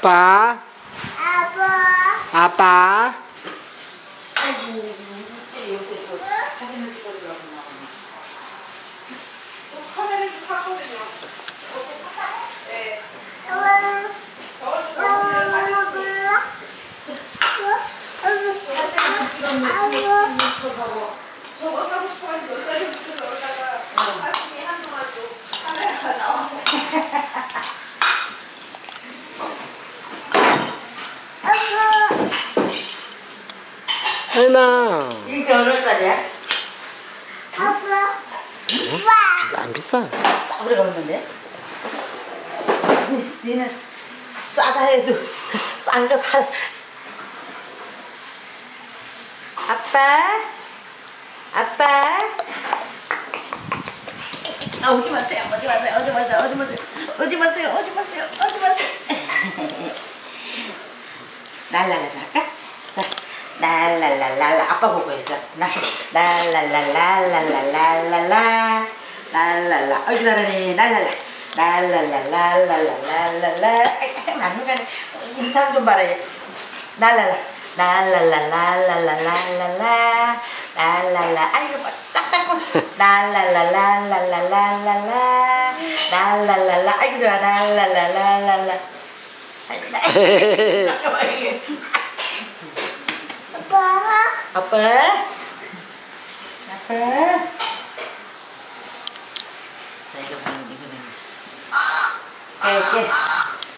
아빠 아빠 아빠 저거 사고 싶어 하는 혜나. 이게 얼마짜리야? 비싸, 안 비싸? 싸구려가 없는데? 니- 니는 싸다 해도 싼 거 살. 아빠? 아빠? 아, 오지 마세요. 오지 마세요. 오지 마세요. 오지 마세요. 오지 마세요. 오지 마세요. 오지 마세요. 날라라 할까? 자, 날랄랄랄라. 아빠 보고 해. 자, 날 날랄랄랄랄랄랄라. 날랄라. 어이 잘하네 날랄라. 날랄랄랄랄랄랄라. 맞는 인상 좀 봐라. 얘. 날랄라. 날랄랄랄랄랄랄라. 날랄라. 아이고 뭐 짝짝고 날랄랄랄랄랄랄라. 날랄랄라. 아이고 좋아. 날랄랄랄랄라. 잠깐만 이게 아빠. 아빠. 자 이거 보면 이거는 깨깨